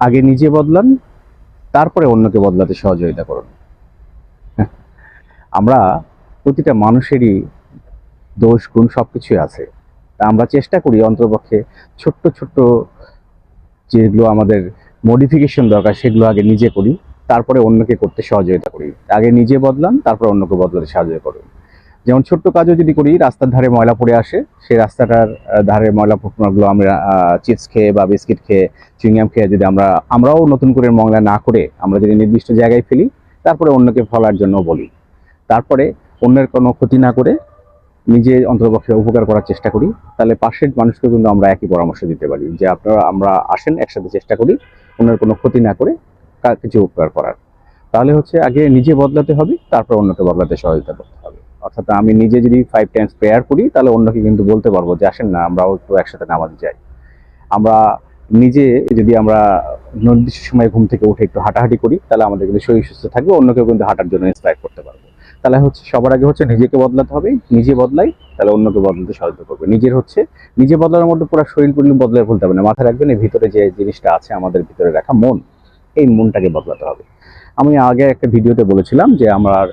আগে নিজে বদলান, তারপরে অন্যকে বদলাতে সহযোগিতা করুন। আমরা প্রতিটা মানুষেরই দোষ, গুণ সব কিছুই আছে। তা আমরা চেষ্টা করি অন্তরপক্ষে ছোট্ট ছোট্ট যেগুলো আমাদের মডিফিকেশন দরকার, সেগুলো আগে নিজে করি, তারপরে অন্যকে করতে সহযোগিতা করি। আগে নিজে বদলান, তারপরে অন্যকে বদলাতে সাহায্য করুন। যেমন ছোট্ট কাজও যদি করি, রাস্তার ধারে ময়লা পড়ে আসে, সেই রাস্তাটার ধারে ময়লা গুলো আমরা চিপস খেয়ে বা বিস্কিট খেয়ে চুইংগাম খেয়ে যদি আমরা, আমরাও নতুন করে ময়লা না করে আমরা যদি নির্দিষ্ট জায়গায় ফেলি, তারপরে অন্যকে ফলার জন্য বলি। তারপরে অন্যের কোনো ক্ষতি না করে নিজে অন্তর্পক্ষে উপকার করার চেষ্টা করি, তাহলে পাশের মানুষকে কিন্তু আমরা একই পরামর্শ দিতে পারি, যে আপনারা, আমরা আসেন, একসাথে চেষ্টা করি, অন্যের কোনো ক্ষতি না করে কিছু উপকার করার। তাহলে হচ্ছে আগে নিজে বদলাতে হবে, তারপর অন্যকে বদলাতে সহযোগিতা করতে অর্থাৎ আমি নিজে যদি ফাইভ টাইমস প্রেয়ার করি, তাহলে অন্যকে কিন্তু বলতে পারব যে, আসেন না, আমরাও একটু একসাথে নামাজ যাই। আমরা নিজে যদি আমরা নির্দিষ্ট সময় ঘুম থেকে উঠে একটু হাঁটাহাঁটি করি, তাহলে আমাদের কিন্তু শরীর সুস্থ থাকবে, অন্যকেও কিন্তু হাঁটার জন্য ইন্সপায়ার করতে পারব। তাহলে হচ্ছে, সবার আগে হচ্ছে নিজেকে বদলাতে হবে, নিজে বদলাই, তাহলে অন্যকে বদলাতে সাহায্য করবে। নিজের হচ্ছে, নিজে বদলানোর মধ্যে পুরো শরীর পুরো বদলে ফেলতে হবে না, মাথায় রাখবেন, এই ভিতরে যে জিনিসটা আছে আমাদের ভিতরে রাখা মন, এই মনটাকে বদলাতে হবে। আমি আগে একটা ভিডিওতে বলেছিলাম যে, আমার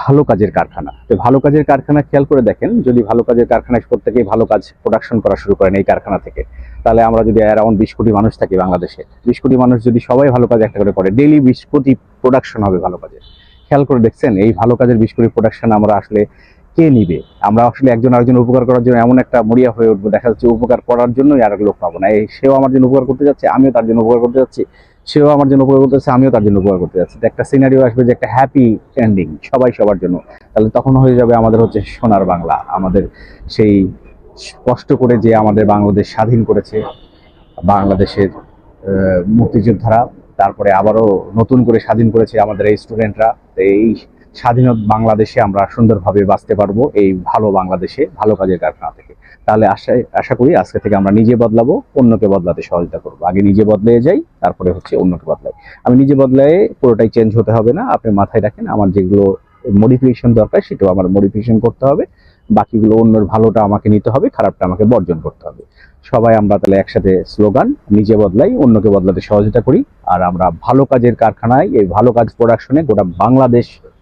ভালো কাজের কারখানা। তো ভালো কাজের কারখানা খেয়াল করে দেখেন, যদি ভালো কাজের কারখানায় প্রত্যেকেই ভালো কাজ প্রোডাকশন করা শুরু করেন এই কারখানা থেকে, তাহলে আমরা যদি অ্যারাউন্ড বিশ কোটি মানুষ থাকি বাংলাদেশে, বিশ কোটি মানুষ যদি সবাই ভালো কাজ একটা করে করে ডেইলি বিশ কোটি প্রোডাকশন হবে ভালো কাজের। খেয়াল করে দেখছেন, এই ভালো কাজের বিশ কোটি প্রোডাকশন আমরা আসলে কে নিবে? আমরা আসলে একজন আরেকজন উপকার করার জন্য এমন একটা মরিয়া হয়ে উঠবো, দেখা যাচ্ছে উপকার করার জন্যই আর লোক পাবো না। এই সেও আমার জন্য উপকার করতে যাচ্ছে, আমিও তার জন্য উপকার করতে যাচ্ছি। সেও আমার জন্য উপকার করতেছে, আমিও তার জন্য উপকার করতে যাচ্ছি। একটা সিনারিও আসবে যে একটা হ্যাপি এন্ডিং সবাই সবার জন্য। তাহলে তখন হয়ে যাবে আমাদের হচ্ছে সোনার বাংলা, আমাদের সেই কষ্ট করে যে আমাদের বাংলাদেশ স্বাধীন করেছে, বাংলাদেশের মুক্তিযোদ্ধারা, তারপরে আবারও নতুন করে স্বাধীন করেছে আমাদের এই স্টুডেন্টরা এই স্বাধীনত বাংলাদেশে আমরা সুন্দরভাবে বাঁচতে পারব এই ভালো বাংলাদেশে, ভালো কাজের কারখানা থেকে। তাহলে আশা আশা করি আজকে থেকে আমরা নিজে বদলাবো, অন্যকে বদলাতে সহযোগিতা করব। আগে নিজে বদলে যাই, তারপরে হচ্ছে অন্যকে বদলাই। আমি নিজে বদলায় পুরোটাই চেঞ্জ হতে হবে না, আপনি মাথায় রাখেন, আমার যেগুলো মডিফিকেশন দরকার সেটাও আমার মডিফিকেশন করতে হবে। বাকিগুলো অন্যের ভালোটা আমাকে নিতে হবে, খারাপটা আমাকে বর্জন করতে হবে। সবাই আমরা তাহলে একসাথে স্লোগান, নিজে বদলাই, অন্যকে বদলাতে সহযোগিতা করি। আর আমরা ভালো কাজের কারখানায়, এই ভালো কাজ প্রোডাকশনে গোটা বাংলাদেশ